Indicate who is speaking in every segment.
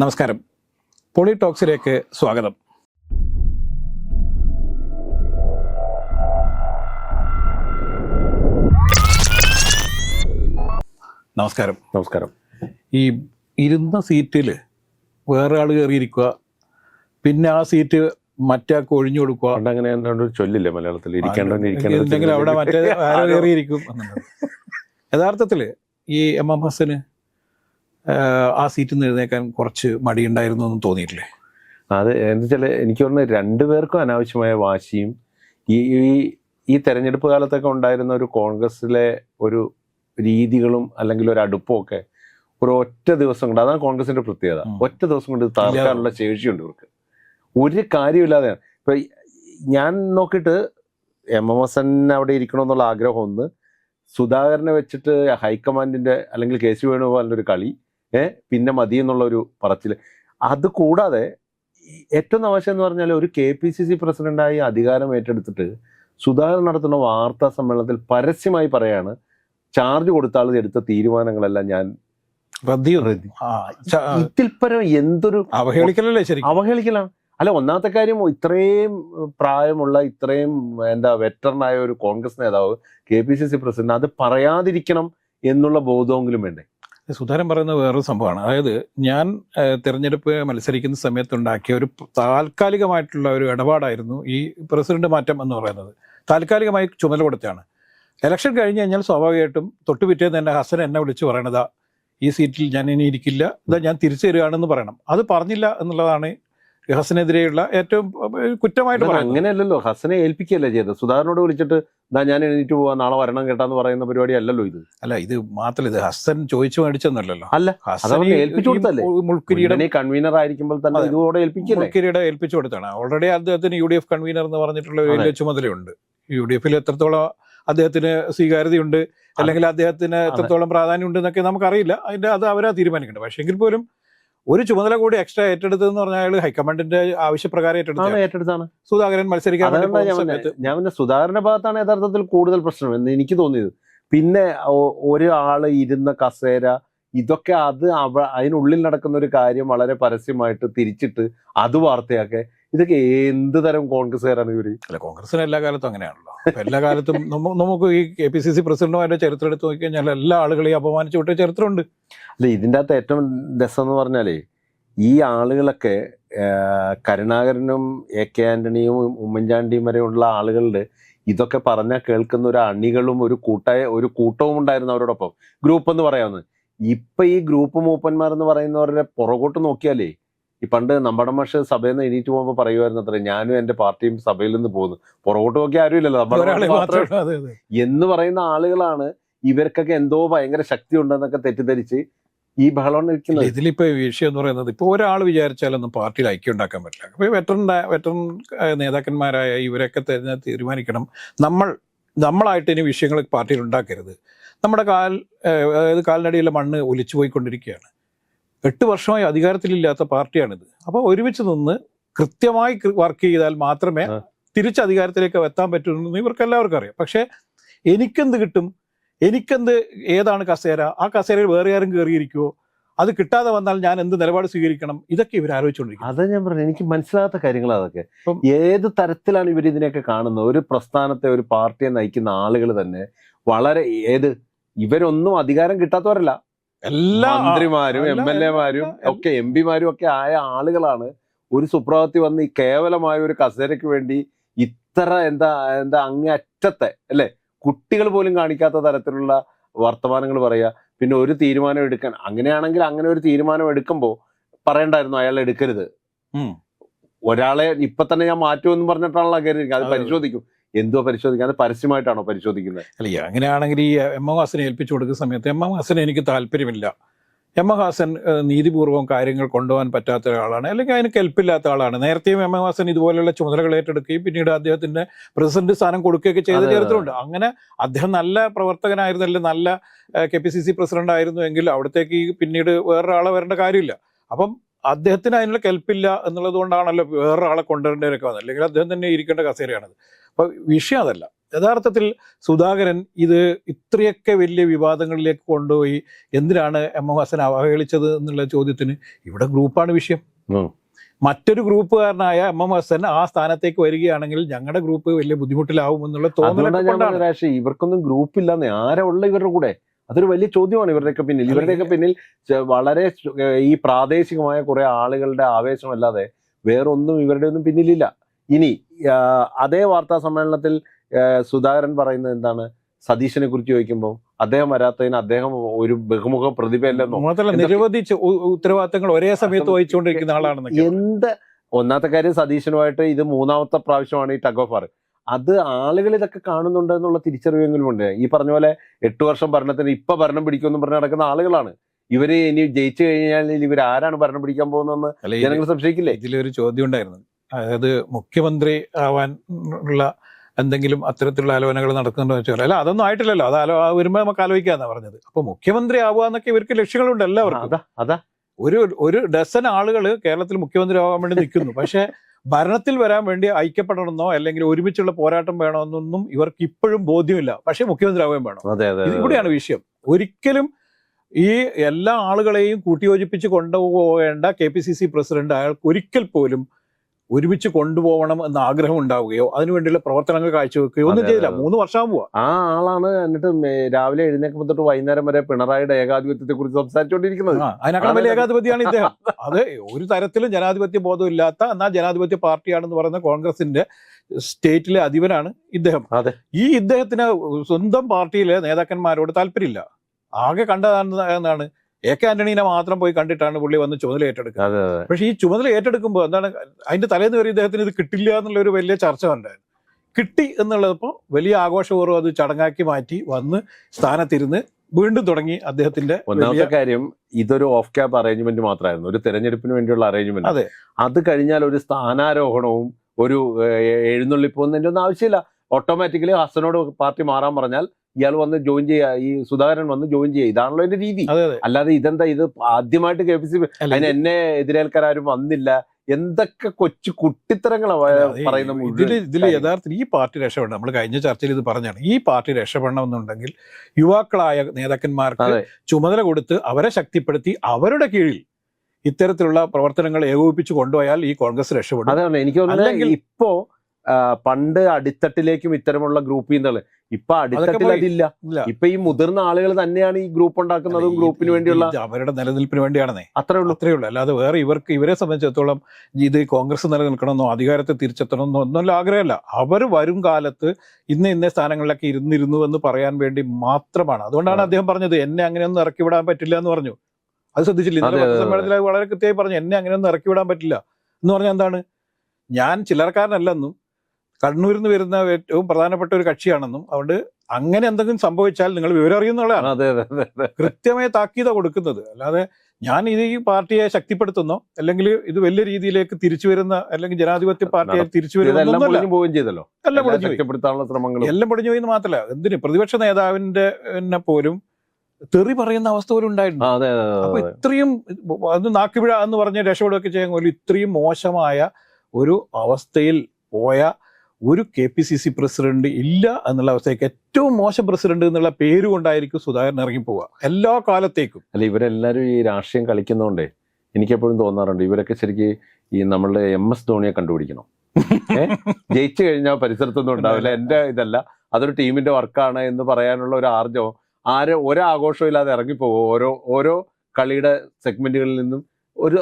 Speaker 1: നമസ്കാരം. പോളി ടോക്സിലേക്ക് സ്വാഗതം. നമസ്കാരം.
Speaker 2: നമസ്കാരം.
Speaker 1: ഈ ഇരുന്ന സീറ്റിൽ വേറെ ആൾ കയറിയിരിക്കുക പിന്നെ ആ സീറ്റ് മറ്റാൾക്ക് ഒഴിഞ്ഞു കൊടുക്കുക.
Speaker 2: അങ്ങനെ ഒരു ചൊല്ലില്ലേ മലയാളത്തിൽ? ഇരിക്കേണ്ടവൻ
Speaker 1: അവിടെ മറ്റേ വേറെ കയറിയിരിക്കും. യഥാർത്ഥത്തിൽ ഈ എം എം ഹസന് ആ സീറ്റിൽ നിന്ന് എഴുന്നേക്കാൻ കുറച്ച് മടിയുണ്ടായിരുന്നു എന്ന് തോന്നിയിട്ടില്ലേ?
Speaker 2: അത് എന്താ വെച്ചാൽ എനിക്ക് തോന്നുന്നത് രണ്ടുപേർക്കും അനാവശ്യമായ വാശിയും ഈ ഈ തെരഞ്ഞെടുപ്പ് കാലത്തൊക്കെ ഉണ്ടായിരുന്ന ഒരു കോൺഗ്രസിലെ ഒരു രീതികളും അല്ലെങ്കിൽ ഒരു അടുപ്പവും ഒക്കെ ഒരു ഒറ്റ ദിവസം കൊണ്ട് അതാണ് കോൺഗ്രസിന്റെ പ്രത്യേകത. ഒറ്റ ദിവസം കൊണ്ട് താർക്കാനുള്ള തകർക്കാനുള്ള ശേഷിയുണ്ട് ഇവർക്ക്. ഒരു കാര്യമില്ലാതെയാണ് ഇപ്പൊ ഞാൻ നോക്കിയിട്ട് എം എം എസ് എൻ അവിടെ ഇരിക്കണമെന്നുള്ള ആഗ്രഹം ഒന്ന് സുധാകരനെ വെച്ചിട്ട് ഹൈക്കമാൻഡിന്റെ അല്ലെങ്കിൽ കെ സി വേണുഗോപാലിന്റെ ഒരു കളി ഏഹ് പിന്നെ മതി എന്നുള്ള ഒരു പറച്ചിൽ. അത് കൂടാതെ ഏറ്റവും ആവശ്യം എന്ന് പറഞ്ഞാൽ ഒരു കെ പി സി സി പ്രസിഡന്റായി അധികാരം ഏറ്റെടുത്തിട്ട് സുധാകരൻ നടത്തുന്ന വാർത്താ സമ്മേളനത്തിൽ പരസ്യമായി പറയാണ് ചാർജ് കൊടുത്താൽ എടുത്ത തീരുമാനങ്ങളെല്ലാം ഞാൻ ഇതിൽപരം എന്തൊരു
Speaker 1: അവഹേളിക്കലല്ലേ ശരി
Speaker 2: അവഹേളിക്കലാണ്. അല്ല ഒന്നാമത്തെ കാര്യം ഇത്രയും പ്രായമുള്ള ഇത്രയും എന്താ വെറ്ററിനായ ഒരു കോൺഗ്രസ് നേതാവ് K P C C president അത് പറയാതിരിക്കണം എന്നുള്ള ബോധമെങ്കിലും വേണ്ടേ?
Speaker 1: സുധാരൻ പറയുന്നത് വേറൊരു സംഭവമാണ്. അതായത് ഞാൻ തിരഞ്ഞെടുപ്പ് മത്സരിക്കുന്ന സമയത്തുണ്ടാക്കിയ ഒരു താൽക്കാലികമായിട്ടുള്ള ഒരു ഇടപാടായിരുന്നു ഈ പ്രസിഡന്റ് മാറ്റം എന്ന് പറയുന്നത്. താൽക്കാലികമായി ചുമതല കൊടുത്താണ് ഇലക്ഷൻ കഴിഞ്ഞ് കഴിഞ്ഞാൽ സ്വാഭാവികമായിട്ടും തൊട്ട് പിറ്റേന്ന് ഹസൻ എന്നെ വിളിച്ച് പറയണതാ ഈ സീറ്റിൽ ഞാൻ ഇനി ഇരിക്കില്ല ഇതാ ഞാൻ തിരിച്ചു തരികയാണെന്ന് പറയണം. അത് പറഞ്ഞില്ല എന്നുള്ളതാണ് ഹസനെതിരെയുള്ള ഏറ്റവും കുറ്റമായിട്ട്
Speaker 2: അങ്ങനെയല്ലല്ലോ. ഹസനെ ഏൽപ്പിക്കുകയല്ല ചെയ്തത്? സുധാകരനോട് വിളിച്ചിട്ട് ഇതാ ഞാൻ എണീറ്റ് പോവാ നാളെ വരണം കേട്ടാന്ന് പറയുന്ന പരിപാടി അല്ലല്ലോ ഇത്.
Speaker 1: അല്ല ഇത് മാത്രമല്ല ഇത് ഹസൻ ചോദിച്ചു മേടിച്ചെന്നല്ലോ
Speaker 2: അല്ല ഏൽപ്പിച്ചു
Speaker 1: കൊടുത്തല്ലേ
Speaker 2: കൺവീനർ ആയിരിക്കുമ്പോൾ തന്നെ ഇതോടെ ഏൽപ്പിക്കല്ലേ
Speaker 1: മുൾക്കിരീടം ഏൽപ്പിച്ചു കൊടുത്താണ്. ഓൾറെഡി അദ്ദേഹത്തിന് യു ഡി എഫ് കൺവീനർ എന്ന് പറഞ്ഞിട്ടുള്ള. വലിയ ചുമതലയുണ്ട്. യു ഡി എഫിൽ എത്രത്തോളം അദ്ദേഹത്തിന് സ്വീകാര്യതയുണ്ട് അല്ലെങ്കിൽ അദ്ദേഹത്തിന് എത്രത്തോളം പ്രാധാന്യം ഉണ്ട് എന്നൊക്കെ നമുക്കറിയില്ല. അതിന്റെ അത് അവരാ തീരുമാനിക്കേണ്ടത്. പക്ഷേ എങ്കിൽ പോലും ഒരു ചുമതല കൂടി എക്സ്ട്രാ ഏറ്റെടുത്തതെന്ന് പറഞ്ഞാൽ അയാൾ ഹൈക്കമാൻഡിന്റെ ആവശ്യപ്രകാരം
Speaker 2: ഏറ്റെടുത്താണ്
Speaker 1: ഏറ്റെടുത്ത
Speaker 2: ഏറ്റെടുത്താണ്
Speaker 1: സുധാകരൻ മത്സരിക്കാൻ
Speaker 2: ഞാൻ. പിന്നെ സുധാകരന്റെ ഭാഗത്താണ് യഥാർത്ഥത്തിൽ കൂടുതൽ പ്രശ്നം എന്ന് എനിക്ക് തോന്നിയത്. പിന്നെ ഒരാൾ ഇരുന്ന കസേര ഇതൊക്കെ അത് അവ അതിനുള്ളിൽ നടക്കുന്ന ഒരു കാര്യം വളരെ പരസ്യമായിട്ട് തിരിച്ചിട്ട് അത് വാർത്തയാക്കെ ഇതൊക്കെ എന്ത് തരം കോൺഗ്രസ്സുകാരാണ് ഇവർ?
Speaker 1: അല്ല കോൺഗ്രസിന് എല്ലാ കാലത്തും അങ്ങനെയാണല്ലോ. എല്ലാ കാലത്തും നമുക്ക് ഈ കെ പി സി സി പ്രസിഡന്റുമാരുടെ ചരിത്രം എടുത്ത് നോക്കിക്കഴിഞ്ഞാൽ എല്ലാ ആളുകളെയും അപമാനിച്ചു വിട്ട ചരിത്രമുണ്ട്.
Speaker 2: അല്ല ഇതിന്റെ അകത്ത് ഏറ്റവും രസം എന്ന് പറഞ്ഞാലേ ഈ ആളുകളൊക്കെ കരുണാകരനും എ കെ ആന്റണിയും ഉമ്മൻചാണ്ടിയും വരെയുള്ള ആളുകളുടെ ഇതൊക്കെ പറഞ്ഞാൽ കേൾക്കുന്ന ഒരു അണികളും ഒരു കൂട്ടായ ഒരു കൂട്ടവും ഉണ്ടായിരുന്നു അവരോടൊപ്പം. ഗ്രൂപ്പ് എന്ന് പറയാവുന്നത്. ഇപ്പൊ ഈ ഗ്രൂപ്പ് മൂപ്പന്മാർ എന്ന് പറയുന്നവരുടെ പുറകോട്ട് നോക്കിയാലേ ഈ പണ്ട് നമ്മുടെ മാഷ് സഭയിൽ നിന്ന് എണീറ്റ് പോകുമ്പോൾ പറയുമായിരുന്നു അത്ര ഞാനും എന്റെ പാർട്ടിയും സഭയിൽ നിന്ന് പോകുന്നു. പുറകോട്ട് നോക്കി ആരുമില്ലല്ലോ. നമ്മുടെ എന്ന് പറയുന്ന ആളുകളാണ് ഇവർക്കൊക്കെ എന്തോ ഭയങ്കര ശക്തി ഉണ്ടെന്നൊക്കെ തെറ്റിദ്ധരിച്ച് ഈ ബഹളം ഇരിക്കുന്നത്.
Speaker 1: ഇതിലിപ്പോ വിഷയം എന്ന് പറയുന്നത് ഇപ്പോൾ ഒരാൾ വിചാരിച്ചാലൊന്നും പാർട്ടിയിൽ ഐക്യം ഉണ്ടാക്കാൻ പറ്റില്ല. അപ്പോൾ വെറ്ററൻ വെറ്ററൻ നേതാക്കന്മാരായ ഇവരൊക്കെ തന്നെ തീരുമാനിക്കണം. നമ്മൾ നമ്മളായിട്ട് ഇനി വിഷയങ്ങൾ പാർട്ടിയിൽ ഉണ്ടാക്കരുത്. നമ്മുടെ കാൽ അതായത് കാലിനടിയിലെ മണ്ണ് ഒലിച്ചു പോയിക്കൊണ്ടിരിക്കുകയാണ് എട്ട് വർഷമായി അധികാരത്തിലില്ലാത്ത പാർട്ടിയാണിത്. അപ്പോൾ ഒരുമിച്ച് നിന്ന് കൃത്യമായി വർക്ക് ചെയ്താൽ മാത്രമേ. തിരിച്ച് അധികാരത്തിലേക്ക് എത്താൻ പറ്റുള്ളൂ ഇവർക്ക് എല്ലാവർക്കും അറിയാം. പക്ഷേ എനിക്കെന്ത് കിട്ടും? എനിക്കെന്ത് ഏതാണ് കസേര? ആ കസേരയിൽ വേറെ ആരും കയറിയിരിക്കുമോ അത് കിട്ടാതെ വന്നാൽ ഞാൻ എന്ത് നിലപാട് സ്വീകരിക്കണം? ഇതൊക്കെ ഇവർ ആലോചിച്ചുകൊണ്ടിരിക്കും.
Speaker 2: അതാ ഞാൻ പറഞ്ഞു എനിക്ക് മനസ്സിലാത്ത കാര്യങ്ങൾ അതൊക്കെ. ഏത് തരത്തിലാണ് ഇവർ ഇതിനെയൊക്കെ കാണുന്നത്? ഒരു പ്രസ്ഥാനത്തെ ഒരു പാർട്ടിയെ നയിക്കുന്ന ആളുകൾ തന്നെ വളരെ ഏത് ഇവരൊന്നും അധികാരം കിട്ടാത്തവരല്ല.
Speaker 1: എല്ലാ
Speaker 2: മന്ത്രിമാരും എം എൽ എമാരും ഒക്കെ എം പിമാരും ഒക്കെ ആയ ആളുകളാണ് ഒരു സുപ്രഭാതത്തിൽ വന്ന് ഈ കേവലമായ ഒരു കസേരയ്ക്ക് വേണ്ടി ഇത്ര എന്താ എന്താ അങ്ങേ അറ്റത്തെ അല്ലെ? കുട്ടികൾ പോലും കാണിക്കാത്ത തരത്തിലുള്ള വർത്തമാനങ്ങൾ പറയുക. പിന്നെ ഒരു തീരുമാനം എടുക്കാൻ അങ്ങനെയാണെങ്കിൽ അങ്ങനെ ഒരു തീരുമാനം എടുക്കുമ്പോൾ പറയണ്ടായിരുന്നു അയാൾ എടുക്കരുത്. ഒരാളെ ഇപ്പൊ തന്നെ ഞാൻ മാറ്റുമെന്ന് പറഞ്ഞിട്ടാണല്ലോ കയറിയിരിക്കുന്നത് അതെ. പരിശോധിക്കും. എന്തോ പരിശോധിക്കാതെ പരസ്യമായിട്ടാണോ പരിശോധിക്കുന്നത്?
Speaker 1: അല്ല അങ്ങനെയാണെങ്കിൽ ഈ എം എം ഹാസനെ ഏൽപ്പിച്ചു കൊടുക്കുന്ന സമയത്ത് എം എം ഹാസനെ എനിക്ക് താല്പര്യമില്ല. എം എം ഹാസൻ നീതിപൂർവം കാര്യങ്ങൾ കൊണ്ടുപോകാൻ പറ്റാത്ത ഒരാളാണ് അല്ലെങ്കിൽ അതിന് കെൽപ്പില്ലാത്ത ആളാണ്. നേരത്തെയും എം എം ഹാസൻ ഇതുപോലെയുള്ള ചുമതലകൾ ഏറ്റെടുക്കുകയും പിന്നീട് അദ്ദേഹത്തിന്റെ പ്രസിഡന്റ് സ്ഥാനം കൊടുക്കുകയൊക്കെ ചെയ്ത. ചരിത്രമുണ്ട്. അങ്ങനെ അദ്ദേഹം നല്ല പ്രവർത്തകനായിരുന്നല്ലേ നല്ല K P C C president ആയിരുന്നു എങ്കിൽ അവിടത്തേക്ക് പിന്നീട് വേറൊരാളെ വരേണ്ട കാര്യമില്ല. അപ്പം അദ്ദേഹത്തിന് അതിനുള്ള കെൽപ്പില്ല എന്നുള്ളത് കൊണ്ടാണല്ലോ വേറൊരാളെ കൊണ്ടുവരേണ്ടവരൊക്കെ വന്നത്. അല്ലെങ്കിൽ അദ്ദേഹം തന്നെ ഇരിക്കേണ്ട കസേരയാണത്. അപ്പൊ വിഷയം അതല്ല. യഥാർത്ഥത്തിൽ സുധാകരൻ ഇത് ഇത്രയൊക്കെ വലിയ വിവാദങ്ങളിലേക്ക് കൊണ്ടുപോയി എന്തിനാണ് എം എം ഹസൻ അവഹേളിച്ചത് എന്നുള്ള ചോദ്യത്തിന് ഇവിടെ ഗ്രൂപ്പാണ് വിഷയം. മറ്റൊരു ഗ്രൂപ്പുകാരനായ എം എം ഹസൻ ആ സ്ഥാനത്തേക്ക് വരികയാണെങ്കിൽ ഞങ്ങളുടെ ഗ്രൂപ്പ് വലിയ ബുദ്ധിമുട്ടിലാവും എന്നുള്ള
Speaker 2: രാഷ്ട്രീയ ഇവർക്കൊന്നും ഗ്രൂപ്പ് ഇല്ലാന്ന് ആരാ ഉള്ള ഇവരുടെ കൂടെ? അതൊരു വലിയ ചോദ്യമാണ് ഇവരുടെയൊക്കെ പിന്നിൽ. ഇവരുടെയൊക്കെ പിന്നിൽ വളരെ ഈ പ്രാദേശികമായ കുറെ ആളുകളുടെ ആവേശമല്ലാതെ വേറൊന്നും ഇവരുടെ ഒന്നും പിന്നിലില്ല. ഇനി അതേ വാർത്താ സമ്മേളനത്തിൽ സുധാകരൻ പറയുന്നത് എന്താണ്? സതീശനെ കുറിച്ച് ചോദിക്കുമ്പോൾ അദ്ദേഹം വരാത്തതിന് അദ്ദേഹം ഒരു ബഹുമുഖ പ്രതിഭയല്ലെന്നോ
Speaker 1: മാത്രമല്ല നിരവധി ഉത്തരവാദിത്തങ്ങൾ ഒരേ സമയത്ത് വഹിച്ചുകൊണ്ടിരിക്കുന്ന ആളാണെന്ന്
Speaker 2: എന്ത്? ഒന്നാമത്തെ കാര്യം സതീശനുമായിട്ട് ഇത് മൂന്നാമത്തെ പ്രാവശ്യമാണ് ഈ ടഗ് ഓഫ് അത് ആളുകൾ ഇതൊക്കെ കാണുന്നുണ്ട് എന്നുള്ള തിരിച്ചറിവെങ്കിലും ഉണ്ട്. ഈ പറഞ്ഞ പോലെ എട്ട് വർഷം ഭരണത്തിന് ഇപ്പൊ ഭരണം പിടിക്കുമെന്ന് പറഞ്ഞ് നടക്കുന്ന ആളുകളാണ്. ഇവർ ഇനി ജയിച്ചു കഴിഞ്ഞാൽ ഇവർ ആരാണ് ഭരണം പിടിക്കാൻ പോകുന്നതെന്ന് ജനങ്ങൾ സംശയിക്കില്ലേ?
Speaker 1: ഇതിലൊരു ചോദ്യം ഉണ്ടായിരുന്നു. അതായത് മുഖ്യമന്ത്രി ആവാൻ ഉള്ള എന്തെങ്കിലും അത്തരത്തിലുള്ള ആലോചനകൾ നടക്കുന്നുണ്ടോ എന്ന് വെച്ചാൽ അല്ല അതൊന്നും ആയിട്ടില്ലല്ലോ. അത് ആലോ വരുമ്പോൾ നമുക്ക് ആലോചിക്കാന്നാ പറഞ്ഞത്. അപ്പൊ മുഖ്യമന്ത്രി ആവുക എന്നൊക്കെ ഇവർക്ക് ലക്ഷ്യങ്ങളുണ്ട് എല്ലാവർക്കും.
Speaker 2: അതാ അതാ.
Speaker 1: ഒരു ഒരു ഡസൻ ആളുകൾ കേരളത്തിൽ മുഖ്യമന്ത്രി ആവാൻ വേണ്ടി നിൽക്കുന്നു. പക്ഷെ ഭരണത്തിൽ വരാൻ വേണ്ടി ഐക്യപ്പെടണമെന്നോ അല്ലെങ്കിൽ ഒരുമിച്ചുള്ള പോരാട്ടം വേണമെന്നൊന്നും ഇവർക്ക് ഇപ്പോഴും ബോധ്യമില്ല. പക്ഷേ മുഖ്യമന്ത്രി ആവുകയും വേണം.
Speaker 2: അതെ അതെ
Speaker 1: ഇത് ഇവിടെയാണ് വിഷയം. ഒരിക്കലും ഈ എല്ലാ ആളുകളെയും കൂട്ടിയോജിപ്പിച്ച് കൊണ്ടുപോകേണ്ട K P C C president അയാൾക്ക് ഒരിക്കൽ പോലും ഒരുമിച്ച് കൊണ്ടുപോകണം എന്ന ആഗ്രഹം ഉണ്ടാവുകയോ അതിനുവേണ്ടിയുള്ള പ്രവർത്തനങ്ങൾ കാഴ്ചവെക്കുകയോ ഒന്നും ചെയ്തില്ല. മൂന്ന് വർഷമാകുമ്പോൾ
Speaker 2: ആ ആളാണ് എന്നിട്ട് രാവിലെ എഴുന്നേക്കുമ്പോൾ തൊട്ട് വൈകുന്നേരം വരെ പിണറായിയുടെ ഏകാധിപത്യത്തെ കുറിച്ച് സംസാരിച്ചുകൊണ്ടിരിക്കുന്നത്
Speaker 1: അതിനേക്കാൾ വലിയ ഏകാധിപതിയാണ് ഇദ്ദേഹം. അത് ഒരു തരത്തിലും ജനാധിപത്യ ബോധമില്ലാത്ത എന്നാൽ ജനാധിപത്യ പാർട്ടിയാണെന്ന് പറയുന്ന കോൺഗ്രസിന്റെ സ്റ്റേറ്റിലെ അധിപനാണ് ഇദ്ദേഹം.
Speaker 2: അതെ.
Speaker 1: ഈ ഇദ്ദേഹത്തിന് സ്വന്തം പാർട്ടിയിലെ നേതാക്കന്മാരോട് താല്പര്യമില്ല. ആകെ കണ്ടതാണ് എന്താണ് എ കെ ആന്റണീനെ മാത്രം പോയി കണ്ടിട്ടാണ് പുള്ളി വന്ന് ചുമതല
Speaker 2: അതെ
Speaker 1: പക്ഷെ ഈ ചുമതല ഏറ്റെടുക്കുമ്പോൾ എന്താണ് അതിന്റെ തലേന്ന് വരെ ഇദ്ദേഹത്തിന് ഇത് കിട്ടില്ല എന്നുള്ള ഒരു വലിയ ചർച്ച ഉണ്ടായിരുന്നു. കിട്ടി എന്നുള്ളപ്പോൾ വലിയ ആഘോഷപൂർവം അത് ചടങ്ങാക്കി മാറ്റി വന്ന് സ്ഥാനത്തിരുന്ന് വീണ്ടും തുടങ്ങി അദ്ദേഹത്തിന്റെ
Speaker 2: ഒന്നാമത്തെ കാര്യം ഇതൊരു ഓഫ് ക്യാബ് അറേഞ്ച്മെന്റ് മാത്രമായിരുന്നു. ഒരു തെരഞ്ഞെടുപ്പിന് വേണ്ടിയുള്ള അറേഞ്ച്മെന്റ്
Speaker 1: അതെ.
Speaker 2: അത് കഴിഞ്ഞാൽ ഒരു സ്ഥാനാരോഹണവും ഒരു ഏഹ്, എഴുന്നള്ളിപ്പോ ഒന്നും ആവശ്യമില്ല. ഓട്ടോമാറ്റിക്കലി ഹസനോട് പാർട്ടി മാറാൻ പറഞ്ഞാൽ ഇയാൾ വന്ന് ജോയിൻ ചെയ്യാ ഈ സുധാകരൻ വന്ന് ജോയിൻ ചെയ്യുക ഇതാണല്ലോ എന്റെ രീതി. അല്ലാതെ ഇതെന്താ ഇത് ആദ്യമായിട്ട് കെ പി സി അതിന് എന്നെ എതിരേൽക്കാൻ ആരും വന്നില്ല. എന്തൊക്കെ കൊച്ചു കുട്ടിത്തരങ്ങളാണ്
Speaker 1: പറയുന്നത്
Speaker 2: കാര്യം.
Speaker 1: യഥാർത്ഥത്തിൽ ഈ പാർട്ടി രക്ഷപ്പെടണം. നമ്മൾ കഴിഞ്ഞ ചർച്ചയിൽ ഇത് പറഞ്ഞാണ്. ഈ പാർട്ടി രക്ഷപ്പെടണം എന്നുണ്ടെങ്കിൽ യുവാക്കളായ നേതാക്കന്മാർക്ക് ചുമതല കൊടുത്ത് അവരെ ശക്തിപ്പെടുത്തി അവരുടെ കീഴിൽ ഇത്തരത്തിലുള്ള പ്രവർത്തനങ്ങൾ ഏകോപിപ്പിച്ച് കൊണ്ടുപോയാൽ ഈ കോൺഗ്രസ് രക്ഷപ്പെടും.
Speaker 2: അതാണ്. എനിക്ക് തോന്നുന്നത് ഇപ്പോ പണ്ട് അടിത്തട്ടിലേക്കും ഇത്തരമുള്ള ഗ്രൂപ്പിൽ ചെയ്യുന്ന ഇപ്പൊ അടിത്തട്ടിൽ അതില്ല. ഇപ്പൊ ഈ മുതിർന്ന ആളുകൾ തന്നെയാണ് ഈ ഗ്രൂപ്പ് ഉണ്ടാക്കുന്നതും ഗ്രൂപ്പിന് വേണ്ടിയുള്ള
Speaker 1: അവരുടെ നിലനിൽപ്പിന് വേണ്ടിയാണെന്നേ.
Speaker 2: അത്രേ ഉള്ളൂ.
Speaker 1: അത്രേ ഉള്ളൂ. അല്ലാതെ വേറെ ഇവർക്ക് ഇവരെ സംബന്ധിച്ചിടത്തോളം ഇത് കോൺഗ്രസ് നിലനിൽക്കണമെന്നോ അധികാരത്തെ തിരിച്ചെത്തണമെന്നോ ഒന്നുമല്ല ആഗ്രഹമല്ല. അവർ വരും കാലത്ത് ഇന്ന് ഇന്ന സ്ഥാനങ്ങളിലൊക്കെ ഇരുന്നിരുന്നു എന്ന് പറയാൻ വേണ്ടി മാത്രമാണ്. അതുകൊണ്ടാണ്. അദ്ദേഹം പറഞ്ഞത് എന്നെ അങ്ങനെയൊന്നും ഇറക്കി വിടാൻ പറ്റില്ല എന്ന് പറഞ്ഞു. അത് ശ്രദ്ധിച്ചില്ല?
Speaker 2: അത്
Speaker 1: വളരെ കൃത്യമായി പറഞ്ഞു എന്നെ അങ്ങനെയൊന്നും ഇറക്കി വിടാൻ പറ്റില്ല. എന്ന് പറഞ്ഞാൽ എന്താണ്? ഞാൻ ചില്ലറക്കാരനല്ലെന്നും കണ്ണൂരിൽ നിന്ന് വരുന്ന ഏറ്റവും പ്രധാനപ്പെട്ട ഒരു കക്ഷിയാണെന്നും അതുകൊണ്ട് അങ്ങനെ എന്തെങ്കിലും സംഭവിച്ചാൽ നിങ്ങൾ വിവരം അറിയുന്നുള്ളതാണ്
Speaker 2: അതെ അതെ അതെ
Speaker 1: കൃത്യമായ താക്കീത കൊടുക്കുന്നത്. അല്ലാതെ ഞാൻ ഇത് ഈ പാർട്ടിയെ ശക്തിപ്പെടുത്തുന്നോ അല്ലെങ്കിൽ ഇത് വലിയ രീതിയിലേക്ക് തിരിച്ചു വരുന്ന അല്ലെങ്കിൽ ജനാധിപത്യ പാർട്ടിയെ തിരിച്ചു വരുന്ന എല്ലാം.
Speaker 2: ശക്തിപ്പെടുത്താനുള്ള
Speaker 1: എല്ലാം പൊടിഞ്ഞു പോയി എന്ന് മാത്രമല്ല എന്തിന് പ്രതിപക്ഷ നേതാവിന്റെ എന്നെ പോലും തെറി പറയുന്ന അവസ്ഥ പോലും
Speaker 2: ഉണ്ടായിട്ടുണ്ട്.
Speaker 1: അപ്പൊ ഇത്രയും അത് നാക്കുപിഴ എന്ന് പറഞ്ഞ രക്ഷപ്പെടുകയൊക്കെ ചെയ്യാൻ പോലും ഇത്രയും മോശമായ ഒരു അവസ്ഥയിൽ പോയ ഒരു K P C C president ഇല്ല എന്നുള്ള അവസ്ഥയ്ക്ക് ഏറ്റവും മോശം പ്രസിഡന്റ് എന്നുള്ള പേര് കൊണ്ടായിരിക്കും സുധാകരൻ ഇറങ്ങി പോവുക എല്ലാ കാലത്തേക്കും.
Speaker 2: അല്ല ഇവരെല്ലാവരും ഈ രാഷ്ട്രീയം കളിക്കുന്നതുകൊണ്ടേ എനിക്കെപ്പോഴും തോന്നാറുണ്ട്. ഇവരൊക്കെ ശരിക്കും ഈ നമ്മളുടെ എം എസ് ധോണിയെ കണ്ടുപിടിക്കണം? ജയിച്ചു കഴിഞ്ഞാൽ പരിസരത്തൊന്നും ഉണ്ടാവില്ല. എന്റെ ഇതല്ല. അതൊരു ടീമിന്റെ വർക്കാണ് എന്ന് പറയാനുള്ള ഒരു ആർജവം. ആര് ഒരാഘോഷവും ഇല്ലാതെ ഇറങ്ങിപ്പോകും ഓരോ ഓരോ കളിയുടെ സെഗ്മെന്റുകളിൽ നിന്നും ഒരു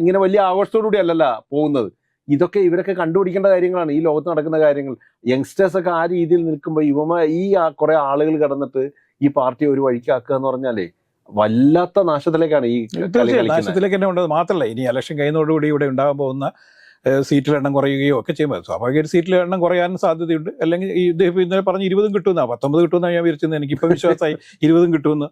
Speaker 2: ഇങ്ങനെ വലിയ ആഘോഷത്തോടു കൂടി അല്ലല്ല പോകുന്നത്. ഇതൊക്കെ ഇവരൊക്കെ കണ്ടുപിടിക്കേണ്ട കാര്യങ്ങളാണ് ഈ ലോകത്ത് നടക്കുന്ന കാര്യങ്ങൾ. യങ്സ്റ്റേഴ്സൊക്കെ ആ രീതിയിൽ നിൽക്കുമ്പോൾ യുവമ ഈ കുറെ ആളുകൾ കടന്നിട്ട് ഈ പാർട്ടി ഒരു വഴിക്കാക്കുക എന്ന് പറഞ്ഞാലേ വല്ലാത്ത നാശത്തിലേക്കാണ് ഈ
Speaker 1: നാശത്തിലേക്ക് തന്നെ ഉണ്ടത് മാത്രമല്ല ഇനി ഇലക്ഷൻ കഴിയുന്നതോടുകൂടി ഇവിടെ ഉണ്ടാകാൻ പോകുന്ന സീറ്റിലെ എണ്ണം കുറയുകയോ ഒക്കെ ചെയ്യുമ്പോൾ സ്വാഭാവികമായിട്ട് സീറ്റിലെ എണ്ണം കുറയാനും സാധ്യതയുണ്ട്. അല്ലെങ്കിൽ ഈ ഇദ്ദേഹം ഇന്നലെ പറഞ്ഞ് ഇരുപതും കിട്ടുമെന്നാണ് പത്തൊമ്പത് കിട്ടുമെന്നാണ് ഞാൻ വിചാരിച്ചത് എനിക്കിപ്പോൾ വിശ്വാസമായി ഇരുപതും കിട്ടുമെന്ന്.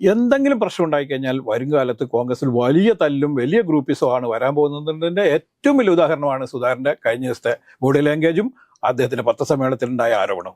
Speaker 1: എന്തെങ്കിലും പ്രശ്നം ഉണ്ടായിക്കഴിഞ്ഞാൽ വരും കാലത്ത് കോൺഗ്രസിൽ വലിയ തല്ലും വലിയ ഗ്രൂപ്പിസും ആണ് വരാൻ പോകുന്നതിന്റെ ഏറ്റവും വലിയ ഉദാഹരണമാണ് സുധാകരന്റെ കഴിഞ്ഞ ദിവസത്തെ ബോഡി ലാംഗ്വേജും അദ്ദേഹത്തിന്റെ പത്രസമ്മേളനത്തിലുണ്ടായ ആരോപണം.